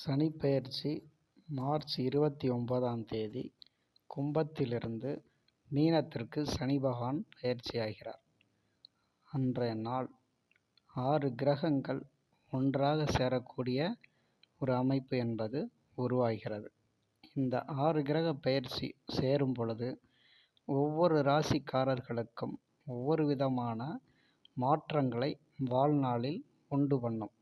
சனிப்பெயர்ச்சி March இருபத்தி ஒன்பதாம் தேதி கும்பத்திலிருந்து மீனத்திற்கு சனி பகவான் பெயர்ச்சியாகிறார் அன்றைய நாள் ஆறு கிரகங்கள் ஒன்றாக சேரக்கூடிய ஒரு அமைப்பு என்பது உருவாகிறது. இந்த ஆறு கிரக பெயர்ச்சி சேரும் பொழுது ஒவ்வொரு ராசிக்காரர்களுக்கும் ஒவ்வொரு விதமான மாற்றங்களை வாழ்நாளில் உண்டு பண்ணும்.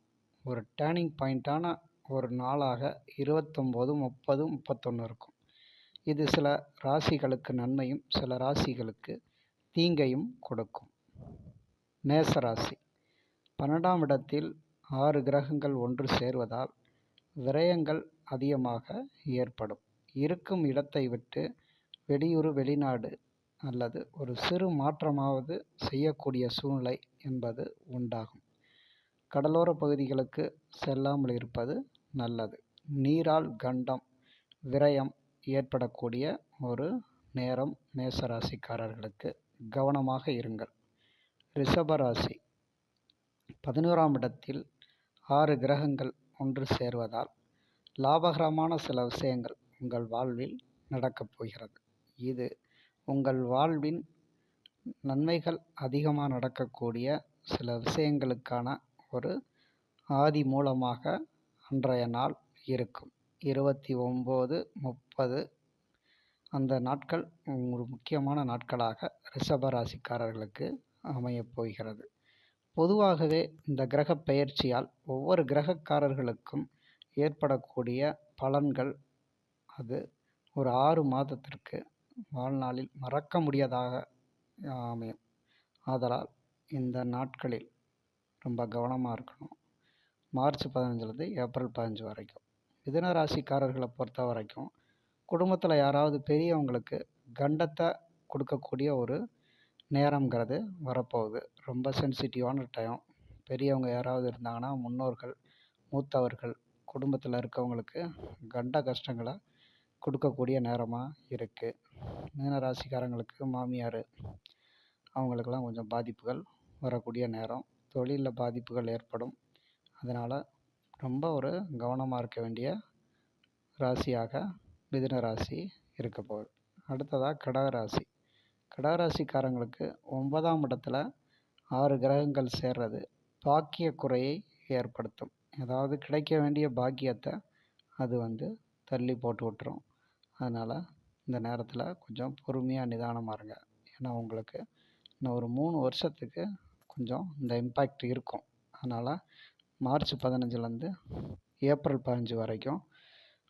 ஒரு டேர்னிங் பாயிண்ட்டான ஒரு நாளாக இருபத்தொம்போது முப்பது முப்பத்தொன்று இருக்கும். இது சில ராசிகளுக்கு நன்மையும் சில ராசிகளுக்கு தீங்கையும் கொடுக்கும். மேசராசி. பன்னெண்டாம் இடத்தில் ஆறு கிரகங்கள் ஒன்று சேர்வதால் விரயங்கள் அதிகமாக ஏற்படும். இருக்கும் இடத்தை விட்டு வெளியூர் வெளிநாடு அல்லது ஒரு சிறு மாற்றமாவது செய்யக்கூடிய சூழ்நிலை என்பது உண்டாகும். கடலோர பகுதிகளுக்கு செல்லாமல் இருப்பது நல்லது. நீரால் கண்டம் விரயம் ஏற்படக்கூடிய ஒரு நேரம் மேசராசிக்காரர்களுக்கு கவனமாக இருங்கள். ரிஷபராசி பதினோராம் இடத்தில் ஆறு கிரகங்கள் ஒன்று சேர்வதால் லாபகரமான சில விஷயங்கள் உங்கள் வாழ்வில் நடக்கப் போகிறது. இது உங்கள் வாழ்வின் நன்மைகள் அதிகமாக நடக்கக்கூடிய சில விஷயங்களுக்கான ஒரு ஆதி மூலமாக அன்றைய நாள் இருக்கும். இருபத்தி ஒம்பது முப்பது. அந்த நாட்கள் ஒரு முக்கியமான நாட்களாக ரிஷபராசிக்காரர்களுக்கு அமையப் போகிறது. பொதுவாகவே இந்த கிரக பெயர்ச்சியால் ஒவ்வொரு கிரகக்காரர்களுக்கும் ஏற்படக்கூடிய பலன்கள் அது ஒரு ஆறு மாதத்திற்கு வாழ்நாளில் மறக்க முடியாதாக அமையும். ஆதலால் இந்த நாட்களில் ரொம்ப கவனமாக இருக்கணும். மார்ச் பதினஞ்சுலேருந்து ஏப்ரல் பதினஞ்சு வரைக்கும். மிதுன ராசிக்காரர்களை பொறுத்த வரைக்கும் குடும்பத்தில் யாராவது பெரியவங்களுக்கு கண்டத்தை கொடுக்கக்கூடிய ஒரு நேரங்கிறது வரப்போகுது. ரொம்ப சென்சிட்டிவான டைம் பெரியவங்க யாராவது இருந்தாங்கன்னா முன்னோர்கள் மூத்தவர்கள் குடும்பத்தில் இருக்கவங்களுக்கு கண்ட கஷ்டங்களை கொடுக்கக்கூடிய நேரமாக இருக்குது மீனராசிக்காரங்களுக்கு மாமியார் அவங்களுக்கெல்லாம் கொஞ்சம் பாதிப்புகள் வரக்கூடிய நேரம். தொழிலில் பாதிப்புகள் ஏற்படும். அதனால் ரொம்ப ஒரு கவனமாக இருக்க வேண்டிய ராசியாக மிதுன ராசி இருக்க போகுது. அடுத்ததாக கடகராசி கடகராசிக்காரங்களுக்கு ஒன்பதாம் இடத்துல ஆறு கிரகங்கள் சேர்றது பாக்கிய குறையை ஏற்படுத்தும். ஏதாவது கிடைக்க வேண்டிய பாக்கியத்தை அது வந்து தள்ளி போட்டு விட்டுரும். அதனால் இந்த நேரத்தில் கொஞ்சம் பொறுமையாக நிதானமாக இருங்க. ஏன்னா உங்களுக்கு இன்னும் ஒரு மூணு வருஷத்துக்கு கொஞ்சம் இந்த இம்பேக்ட் இருக்கும். அதனால் மார்ச் பதினஞ்சுலேருந்து ஏப்ரல் பதினஞ்சு வரைக்கும்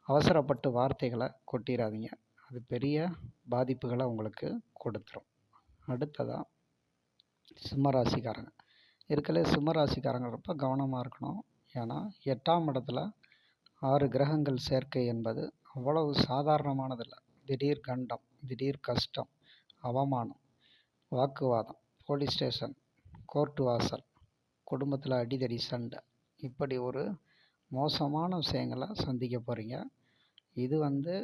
அவசரப்பட்டு வார்த்தைகளை கொட்டிடாதீங்க அது பெரிய பாதிப்புகளை உங்களுக்கு கொடுத்துரும். அடுத்ததாக சிம்மராசிக்காரங்க. இருக்கலே சிம்மராசிக்காரங்க ரொம்ப கவனமாக இருக்கணும். ஏன்னா எட்டாம் இடத்துல ஆறு கிரகங்கள் சேர்க்கை என்பது அவ்வளவு சாதாரணமானதில்லை. திடீர் கண்டம் திடீர் கஷ்டம் அவமானம் வாக்குவாதம் போலீஸ் ஸ்டேஷன் கோர்ட்டு வாசல் குடும்பத்தில் அடிதடி சண்டை இப்படி ஒரு மோசமான விஷயங்களை சந்திக்க போகிறீங்க இது வந்து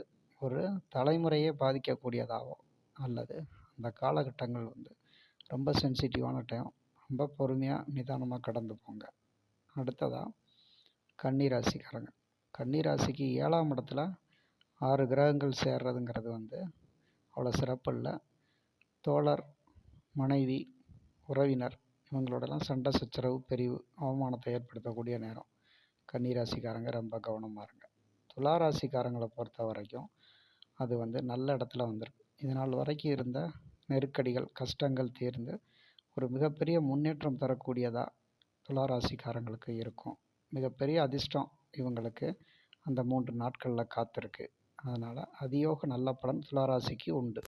ஒரு தலைமுறையே பாதிக்கக்கூடியதாகவோ அல்லது அந்த காலகட்டங்கள் வந்து ரொம்ப சென்சிட்டிவான டைம் ரொம்ப பொறுமையாக நிதானமாக கடந்து போங்க. அடுத்ததாக கன்னிராசிக்காரங்க. கன்னிராசிக்கு ஏழாம் இடத்துல ஆறு கிரகங்கள் சேர்றதுங்கிறது வந்து அவ்வளோ சிறப்பு இல்லை. தோழர் மனைவி உறவினர் இவங்களோடலாம் சண்டை சச்சரவு பிரிவு அவமானத்தை ஏற்படுத்தக்கூடிய நேரம். கன்னிராசிக்காரங்க ரொம்ப கவனமாக இருங்க. துலா ராசிக்காரங்களை பொறுத்த வரைக்கும் அது வந்து நல்ல இடத்துல வந்திருக்கு. இது நாள் வரைக்கும் இருந்த நெருக்கடிகள் கஷ்டங்கள் தீர்ந்து ஒரு மிகப்பெரிய முன்னேற்றம் தரக்கூடியதாக துலா ராசிக்காரங்களுக்கு இருக்கும். மிகப்பெரிய அதிர்ஷ்டம் இவங்களுக்கு அந்த மூன்று நாட்களில் காத்திருக்கு. அதனால் அதியோக நல்ல பலன் துலா ராசிக்கு உண்டு.